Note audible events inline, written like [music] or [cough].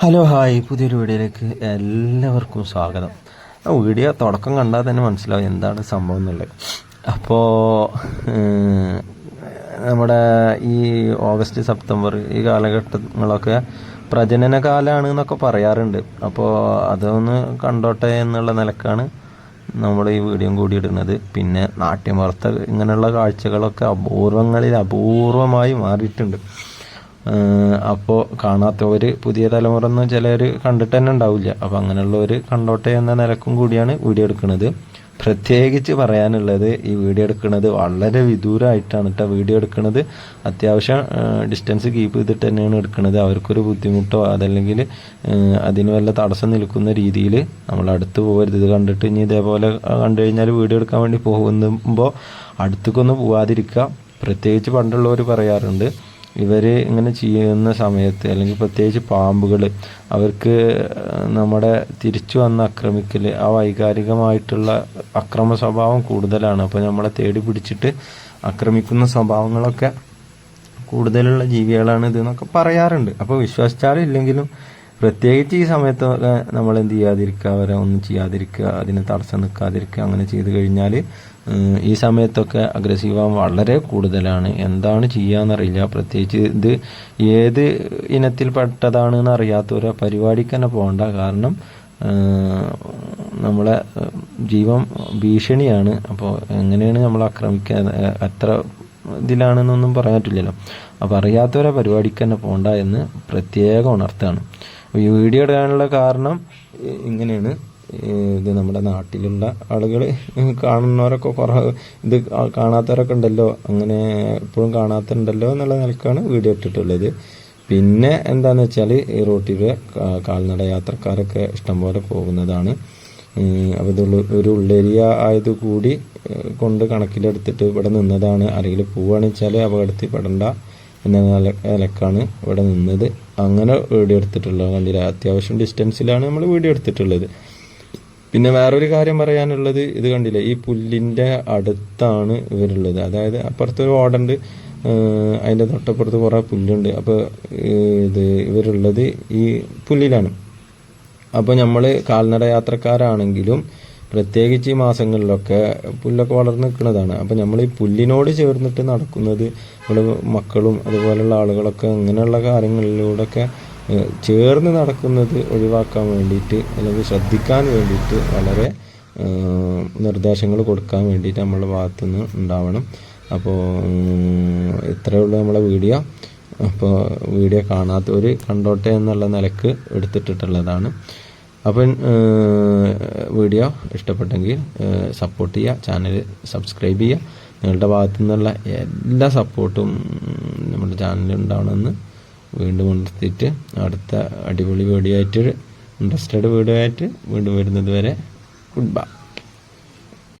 Hello hi. പുതിയൊരു വീഡിയോയിലേക്ക് എല്ലാവർക്കും സ്വാഗതം. ആ വീഡിയോ തുടക്കം കണ്ടാൽ തന്നെ മനസ്സിലാവും എന്താണ് സംഭവം എന്നുള്ളത്. അപ്പോൾ നമ്മുടെ ഈ ഓഗസ്റ്റ് സെപ്റ്റംബർ ഈ കാലഘട്ടങ്ങളൊക്കെ പ്രജനന കാലമാണ് എന്നൊക്കെ പറയാറുണ്ട്. അപ്പോൾ അതൊന്ന് കണ്ടോട്ടെ എന്നുള്ള നിലക്കാണ് നമ്മൾ ഈ വീഡിയോ കൂടി ഇടുന്നത്. പിന്നെ നാട്യമർത്ത ഇങ്ങനെയുള്ള കാഴ്ചകളൊക്കെ അപൂർവങ്ങളിൽ അപൂർവമായി മാറിയിട്ടുണ്ട്. അപ്പോൾ കാണാത്തവർ പുതിയ തലമുറ ഒന്നും ചിലർ കണ്ടിട്ട് തന്നെ ഉണ്ടാവില്ല. അപ്പോൾ അങ്ങനെയുള്ളവർ കണ്ടോട്ടെ എന്ന നിലക്കും കൂടിയാണ് വീഡിയോ എടുക്കുന്നത്. പ്രത്യേകിച്ച് പറയാനുള്ളത് ഈ വീഡിയോ എടുക്കുന്നത് വളരെ വിദൂരമായിട്ടാണ് കേട്ടോ വീഡിയോ എടുക്കുന്നത്. അത്യാവശ്യം ഡിസ്റ്റൻസ് കീപ്പ് ചെയ്തിട്ട് തന്നെയാണ് എടുക്കുന്നത്. അവർക്കൊരു ബുദ്ധിമുട്ടോ അതല്ലെങ്കിൽ അതിന് വല്ല തടസ്സം നിൽക്കുന്ന രീതിയിൽ നമ്മൾ അടുത്ത് പോകരുത് ഇത് കണ്ടിട്ട് ഇനി ഇതേപോലെ കണ്ടു കഴിഞ്ഞാൽ വീഡിയോ എടുക്കാൻ വേണ്ടി പോകുമ്പോൾ അടുത്തേക്കൊന്നും പോവാതിരിക്കുക. പ്രത്യേകിച്ച് പണ്ടുള്ളവർ പറയാറുണ്ട് ഇവർ ഇങ്ങനെ ചെയ്യുന്ന സമയത്ത് അല്ലെങ്കിൽ പ്രത്യേകിച്ച് പാമ്പുകൾ അവർക്ക് നമ്മുടെ തിരിച്ചു വന്ന് ആക്രമിക്കൽ ആ വൈകാരികമായിട്ടുള്ള അക്രമ സ്വഭാവം കൂടുതലാണ്. അപ്പോൾ നമ്മളെ തേടി പിടിച്ചിട്ട് ആക്രമിക്കുന്ന സ്വഭാവങ്ങളൊക്കെ കൂടുതലുള്ള ജീവികളാണ് ഇതെന്നൊക്കെ പറയാറുണ്ട്. അപ്പോൾ വിശ്വസിച്ചാലും ഇല്ലെങ്കിലും പ്രത്യേകിച്ച് ഈ സമയത്തൊക്കെ നമ്മൾ എന്ത് ചെയ്യാതിരിക്കുക അവരെ ഒന്നും ചെയ്യാതിരിക്കുക അതിന് തടസ്സം നിൽക്കാതിരിക്കുക അങ്ങനെ ചെയ്തു കഴിഞ്ഞാൽ ഈ സമയത്തൊക്കെ അഗ്രസീവ് വളരെ കൂടുതലാണ്. എന്താണ് ചെയ്യാന്നറിയില്ല. പ്രത്യേകിച്ച് ഇത് ഏത് ഇനത്തിൽപ്പെട്ടതാണെന്ന് അറിയാത്തവരെ പരിപാടിക്ക് തന്നെ പോകണ്ട. കാരണം നമ്മളെ ജീവൻ ഭീഷണിയാണ്. അപ്പോൾ എങ്ങനെയാണ് നമ്മൾ ആക്രമിക്കുക എത്ര ഇതിലാണെന്നൊന്നും പറയാൻ പറ്റില്ലല്ലോ. അപ്പോൾ അറിയാത്തവരെ പരിപാടിക്ക് തന്നെ പോകണ്ട എന്ന് പ്രത്യേകം ഉണർത്താണ് വീഡിയോ എടുക്കാനുള്ള കാരണം ഇങ്ങനെയാണ്. ഇത് നമ്മുടെ നാട്ടിലുള്ള ആളുകൾ [laughs] കാണുന്നവരൊക്കെ കുറേ ഇത് കാണാത്തവരൊക്കെ ഉണ്ടല്ലോ അങ്ങനെ എപ്പോഴും കാണാത്തുണ്ടല്ലോ എന്നുള്ള നിലക്കാണ് വീഡിയോ ഇട്ടിട്ടുള്ളത്. പിന്നെ എന്താന്ന് വെച്ചാൽ ഈ റോട്ടിൽ കാൽനട യാത്രക്കാരൊക്കെ ഇഷ്ടംപോലെ പോകുന്നതാണ്. അപ്പോൾ ഇത് ഒരു ഉള്ളേരിയ ആയത് കൂടി കൊണ്ട് കണക്കിലെടുത്തിട്ട് ഇവിടെ നിന്നതാണ്. ആരെങ്കിലും പോവുകയാണെന്ന് വെച്ചാൽ അപകടത്തിൽ പെടണ്ട എന്ന നിലക്കാണ് ഇവിടെ നിന്നത്. അങ്ങനെ വീഡിയോ എടുത്തിട്ടുള്ളത് കണ്ടില്ല അത്യാവശ്യം ഡിസ്റ്റൻസിലാണ് നമ്മൾ വീഡിയോ എടുത്തിട്ടുള്ളത്. പിന്നെ വേറൊരു കാര്യം പറയാനുള്ളത് ഇത് കണ്ടില്ല? ഈ പുല്ലിന്റെ അടുത്താണ് ഇവരുള്ളത്. അതായത് അപ്പുറത്തൊരു ഓടുണ്ട്. അതിന്റെ തൊട്ടപ്പുറത്ത് കുറേ പുല്ലുണ്ട്. അപ്പോൾ ഇത് ഇവരുള്ളത് ഈ പുല്ലിലാണ്. അപ്പോൾ നമ്മൾ കാൽനട യാത്രക്കാരാണെങ്കിലും പ്രത്യേകിച്ച് ഈ മാസങ്ങളിലൊക്കെ പുല്ലൊക്കെ വളർന്നു നിൽക്കുന്നതാണ്. അപ്പോൾ നമ്മൾ ഈ പുല്ലിനോട് ചേർന്നിട്ട് നടക്കുന്നത് നമ്മുടെ മക്കളും അതുപോലെയുള്ള ആളുകളൊക്കെ അങ്ങനെയുള്ള കാര്യങ്ങളിലൂടെയൊക്കെ ചേർന്ന് നടക്കുന്നത് ഒഴിവാക്കാൻ വേണ്ടിയിട്ട് അല്ലെങ്കിൽ ശ്രദ്ധിക്കാൻ വേണ്ടിയിട്ട് വളരെ നിർദ്ദേശങ്ങൾ കൊടുക്കാൻ വേണ്ടിയിട്ട് നമ്മളുടെ ഭാഗത്തുനിന്ന് ഉണ്ടാവണം. അപ്പോൾ ഇത്രയേ ഉള്ളൂ നമ്മളെ വീഡിയോ. അപ്പോൾ വീഡിയോ കാണാത്തവർ കണ്ടോട്ടെ എന്നുള്ള നിലയ്ക്ക് എടുത്തിട്ടുള്ളതാണ് അപ്പം വീഡിയോ ഇഷ്ടപ്പെട്ടെങ്കിൽ സപ്പോർട്ട് ചെയ്യുക ചാനൽ സബ്സ്ക്രൈബ് ചെയ്യുക. നിങ്ങളുടെ ഭാഗത്തു നിന്നുള്ള എല്ലാ സപ്പോർട്ടും നമ്മുടെ ചാനലിൽ ഉണ്ടാവണമെന്ന് വീണ്ടും ഉണർത്തിയിട്ട് അടുത്ത അടിപൊളി വീഡിയോ ആയിട്ട് ഇൻട്രസ്റ്റഡ് വീഡിയോ ആയിട്ട് വീണ്ടും വരുന്നത് വരെ ഗുഡ് ബൈ